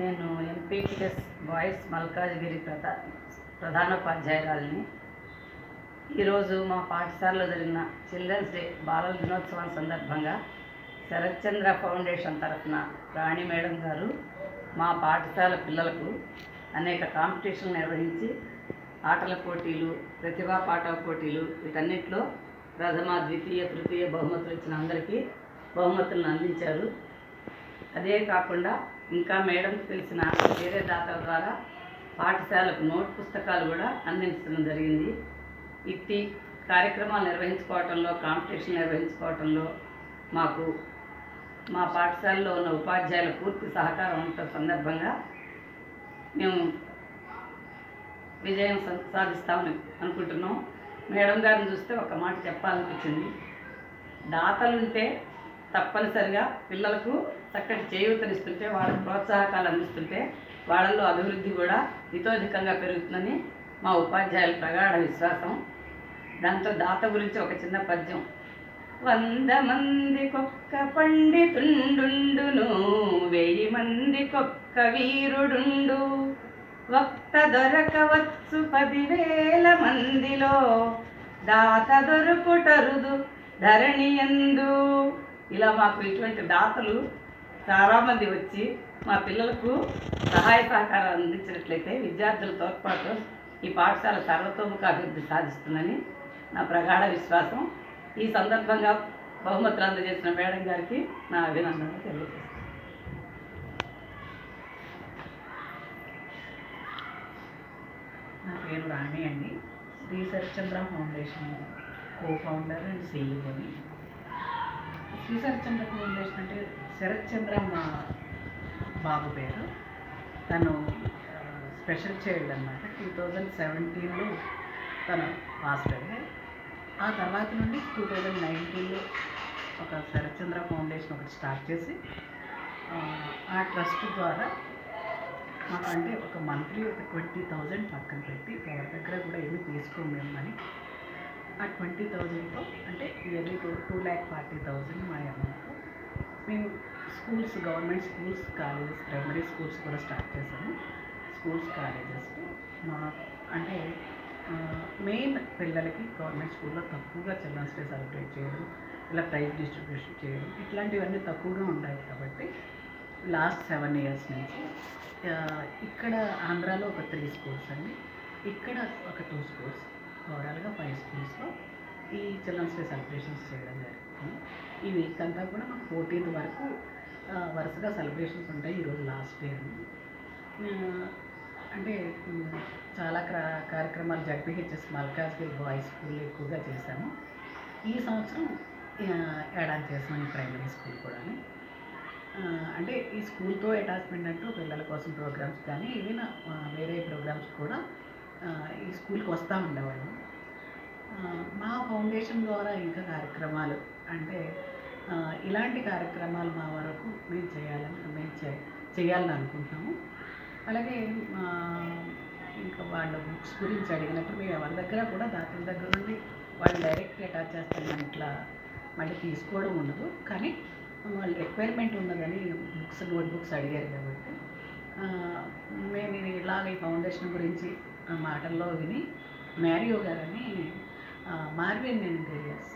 నేను ఎంపీటీఎస్ బాయ్స్ మల్కాజ్గిరి ప్రధా ప్రధానోపాధ్యాయురాలిని. ఈరోజు మా పాఠశాలలో జరిగిన చిల్డ్రన్స్ డే బాలల దినోత్సవం సందర్భంగా శరత్చంద్ర ఫౌండేషన్ తరఫున రాణి మేడం గారు మా పాఠశాల పిల్లలకు అనేక కాంపిటీషన్లు నిర్వహించి ఆటల పోటీలు ప్రతిభా పాఠ పోటీలు వీటన్నిటిలో ప్రథమ ద్వితీయ తృతీయ బహుమతులు ఇచ్చిన అందరికీ బహుమతులను అందించారు. అదే కాకుండా ఇంకా మేడంకి తెలిసిన వేరే దాతల ద్వారా పాఠశాలకు నోట్ పుస్తకాలు కూడా అందించడం జరిగింది. ఇట్టి కార్యక్రమాలు నిర్వహించుకోవటంలో కాంపిటీషన్ నిర్వహించుకోవటంలో మాకు మా పాఠశాలలో ఉన్న ఉపాధ్యాయుల పూర్తి సహకారం ఉన్న సందర్భంగా మేము విజయం సాధిస్తామని అనుకుంటున్నాం. మేడం గారిని చూస్తే ఒక మాట చెప్పాలనిపించింది. దాతలుంటే తప్పనిసరిగా పిల్లలకు చక్కటి చేయూతనిస్తుంటే వాళ్ళకి ప్రోత్సాహకాలు అందిస్తుంటే వాళ్ళల్లో అభివృద్ధి కూడా హితోధికంగా పెరుగుతుందని మా ఉపాధ్యాయుల ప్రగాఢ విశ్వాసం. దాంతో దాత గురించి ఒక చిన్న పద్యం. వంద మందికొక్క పండితుండును వెయ్యి మందికొక్క వీరుడుండు. వక్త దొరకవచ్చు పదివేల మందిలో దాత దొరుకుటరుదు ధరణి ఎందు. ఇలా మాకు ఇటువంటి దాతలు చాలామంది వచ్చి మా పిల్లలకు సహాయ సహకారాలు అందించినట్లయితే విద్యార్థుల తోడ్పాటు ఈ పాఠశాల సర్వతోముఖ అభివృద్ధి సాధిస్తుందని నా ప్రగాఢ విశ్వాసం. ఈ సందర్భంగా బహుమతులు అందజేసిన మేడం గారికి నా అభినందనలు తెలియజేస్తాను నా పేరు రాణి అండి. Shri Sharatchandra foundation co founder and సీఈఓని Shri Sarathchandra foundation అంటే శరత్చంద్ర మా బాబు పేరు. తను స్పెషల్ చైల్డ్ అనమాట టూ థౌజండ్ సెవెంటీన్లో తను పాస్ ఆ తర్వాత నుండి టూ థౌజండ్ నైన్టీన్లో ఒక శరత్చంద్ర ఫౌండేషన్ ఒకటి స్టార్ట్ చేసి ఆ, ట్రస్ట్ ద్వారా మాకంటే ఒక మంత్లీ ఒక ట్వంటీ థౌజండ్ పక్కన పెట్టి ఎవరి దగ్గర కూడా ఏమి తీసుకోము మేము అని ఆ ట్వంటీ థౌజండ్తో అంటే yearly two two lakh forty thousand మా అమౌంట్. మేము schools government schools colleges primary schools కూడా స్టార్ట్ చేసాము. స్కూల్స్ కాలేజెస్ మా అంటే మెయిన్ పిల్లలకి గవర్నమెంట్ స్కూల్లో తక్కువగా చిల్డ్రన్స్ డే సెలబ్రేట్ చేయడం ఇలా ప్రైజ్ డిస్ట్రిబ్యూషన్ చేయడం ఇట్లాంటివన్నీ తక్కువగా ఉంటాయి కాబట్టి లాస్ట్ సెవెన్ ఇయర్స్ నుంచి ఇక్కడ ఆంధ్రాలో ఒక త్రీ స్కూల్స్ అండి. ఇక్కడ ఒక టూ స్కూల్స్. ఓవరాల్గా ఫైవ్ స్కూల్స్లో ఈ చిల్డ్రన్స్ డే సెలబ్రేషన్స్ చేయడం జరుగుతుంది. ఈ వీక్ అంతా కూడా మాకు ఫోర్టీన్త్ వరకు వరుసగా సెలబ్రేషన్స్ ఉంటాయి ఈరోజు లాస్ట్ డే అండి. అంటే చాలా క్రా- కార్యక్రమాలు జడ్పీహెచ్ఎస్ మల్కాజ్గిరి బాయ్స్ స్కూల్ ఎక్కువగా చేశాము. ఈ సంవత్సరం యాడ్ చేసాం ఈ ప్రైమరీ స్కూల్ కూడా అంటే ఈ స్కూల్తో అటాచ్మెంట్ అంటూ పిల్లల కోసం ప్రోగ్రామ్స్ కానీ ఈవెన్ వేరే ప్రోగ్రామ్స్ కూడా ఈ స్కూల్కి వస్తూ ఉండేవాళ్ళం. మా ఫౌండేషన్ ద్వారా ఇంకా కార్యక్రమాలు అంటే ఇలాంటి కార్యక్రమాలు మా వరకు మేము చేయాలని మేము చే చేయాలని అనుకుంటున్నాము. అలాగే ఇంకా వాళ్ళ బుక్స్ గురించి అడిగినప్పుడు మేము ఎవరి దగ్గర కూడా దాతల దగ్గర నుండి వాళ్ళు డైరెక్ట్ అటాచ్ చేస్తామని ఇట్లా మళ్ళీ తీసుకోవడం ఉండదు. కానీ వాళ్ళు రిక్వైర్మెంట్ ఉన్నదని బుక్స్ నోట్ బుక్స్ అడిగారు కాబట్టి మేము ఇలాగ ఈ ఫౌండేషన్ గురించి మాటల్లో విని మ్యారియో గారని మార్వియన్ ఇంటీరియర్స్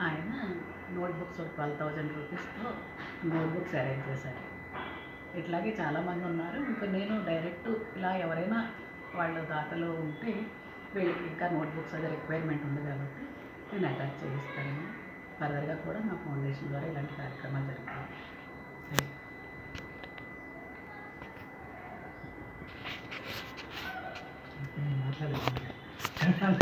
ఆయన నోట్బుక్స్ ఒక ట్వెల్వ్ థౌజండ్ రూపీస్తో నోట్బుక్స్ అరేంజ్ చేశారు. ఇట్లాగే చాలామంది ఉన్నారు. ఇంకా నేను డైరెక్ట్ ఇలా ఎవరైనా వాళ్ళ దాతలో ఉంటే వీళ్ళకి ఇంకా నోట్బుక్స్ అదే రిక్వైర్మెంట్ ఉంది కాబట్టి నేను అటాచ్ చేయిస్తాను. ఫర్దర్గా కూడా నా ఫౌండేషన్ ద్వారా ఇలాంటి కార్యక్రమాలు జరుగుతాయి. 看看